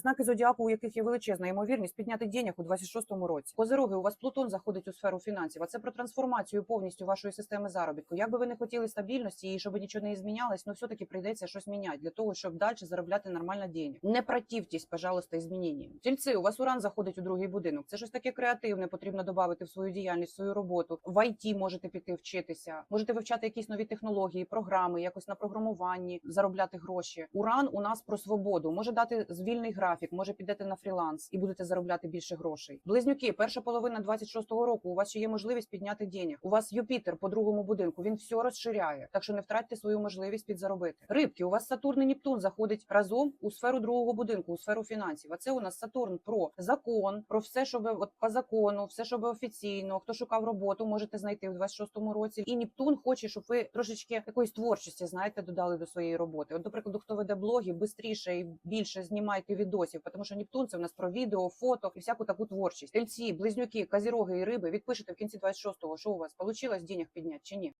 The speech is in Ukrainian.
Знаки зодіаку, у яких є величезна ймовірність підняти денег у 26-му році. Козироги, у вас Плутон заходить у сферу фінансів. А це про трансформацію повністю вашої системи заробітку. Як би ви не хотіли стабільності і щоб нічого не змінялось, ну все таки прийдеться щось міняти для того, щоб далі заробляти нормально денег. Не противтесь, пожалуйста, зміненням. Тільці, у вас уран заходить у другий будинок. Це щось таке креативне, потрібно додати в свою діяльність, в свою роботу. В ІТ можете піти вчитися, можете вивчати якісь нові технології, програми, якось на програмуванні, заробляти гроші. Уран у нас про свободу, може дати звільний графік, може підете на фріланс і будете заробляти більше грошей. Близнюки, перша половина 26-го року. У вас ще є можливість підняти денег. У вас Юпітер по другому будинку. Він все розширяє, так що не втратьте свою можливість підзаробити. Рибки, у вас Сатурн і Нептун заходить разом у сферу другого будинку, у сферу фінансів. А це у нас Сатурн про закон, про все, що ви от по закону, все, що ви офіційно. Хто шукав роботу, можете знайти в 26-му році. І Нептун хоче, щоб ви трошечки якоїсь творчості, знаєте, додали до своєї роботи. От, до прикладу, хто веде блоги, бистріше і більше знімайте відосів, тому що Нептун це у нас про відео, фото і всяку таку творчість. Тельці, близнюки, казіроги і риби відпишете в кінці 26-го, що у вас получилось денег підняти чи ні?